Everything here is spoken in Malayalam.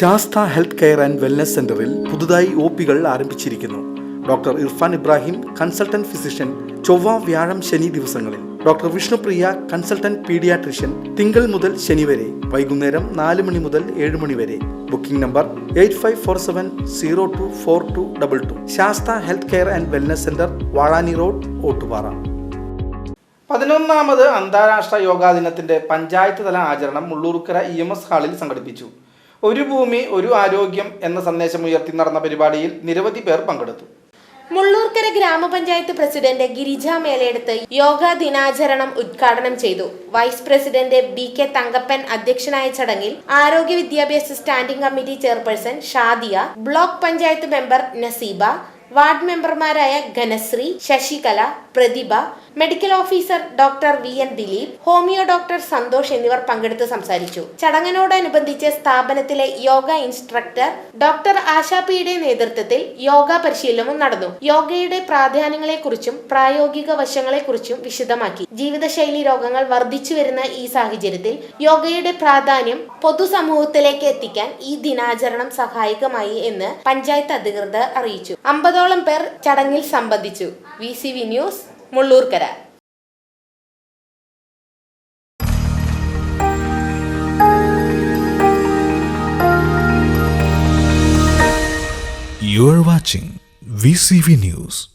Sastha health care and wellness സെന്ററിൽ പുതുതായി ഒ പികൾ ആരംഭിച്ചിരിക്കുന്നു. Doctor Irfan Ibrahim consultant physician ചൊവ്വ വ്യാഴം ശനി ദിവസങ്ങളിൽ. ഡോക്ടർ വിഷ്ണുപ്രിയ കൺസൾട്ടന്റ് പീഡിയാട്രിഷ്യൻ തിങ്കൾ മുതൽ ശനി വരെ വൈകുന്നേരം നാല് മണി മുതൽ ഏഴ് മണി വരെ. Booking number eight five four seven zero two four two double two. Sastha health care and wellness centre Vazhani road Ottupara. പതിനൊന്നാമത് അന്താരാഷ്ട്ര യോഗാ ദിനത്തിന്റെ പഞ്ചായത്ത് തല ആചരണം മുള്ളൂർക്കര ഇ എം എസ് ഹാളിൽ സംഘടിപ്പിച്ചു. ഒരു ഭൂമി ഒരു ആരോഗ്യം എന്ന സന്ദേശം ഉയർത്തി നടന്ന പരിപാടിയിൽ നിരവധി പേർ പങ്കെടുത്തു. മുള്ളൂർക്കര ഗ്രാമപഞ്ചായത്ത് പ്രസിഡന്റ് ഗിരിജ മേലെടുത്ത് യോഗ ദിനാചരണം ഉദ്ഘാടനം ചെയ്തു. Vice president B K Thankappan അധ്യക്ഷനായ ചടങ്ങിൽ ആരോഗ്യ വിദ്യാഭ്യാസ standing committee chairperson Shadiya block panchayat member Naseeba ward മെമ്പർമാരായ Ghanasree Sasikala Prathibha medical officer doctor V N Dileep homoeo doctor Santhosh എന്നിവർ പങ്കെടുത്ത് സംസാരിച്ചു. ചടങ്ങിനോടനുബന്ധിച്ച് സ്ഥാപനത്തിലെ യോഗ ഇൻസ്ട്രക്ടർ ഡോക്ടർ ആശാപിയുടെ നേതൃത്വത്തിൽ യോഗ പരിശീലനവും നടന്നു. യോഗയുടെ പ്രാധാന്യങ്ങളെക്കുറിച്ചും പ്രായോഗിക വശങ്ങളെക്കുറിച്ചും വിശദമാക്കി. ജീവിതശൈലി രോഗങ്ങൾ വർദ്ധിച്ചു വരുന്ന ഈ സാഹചര്യത്തിൽ യോഗയുടെ പ്രാധാന്യം പൊതുസമൂഹത്തിലേക്ക് എത്തിക്കാൻ ഈ ദിനാചരണം സഹായകമായി എന്ന് പഞ്ചായത്ത് അധികൃതർ അറിയിച്ചു. അമ്പതോളം പേർ ചടങ്ങിൽ സംബന്ധിച്ചു V C V news Mullurkara You are watching VCV News.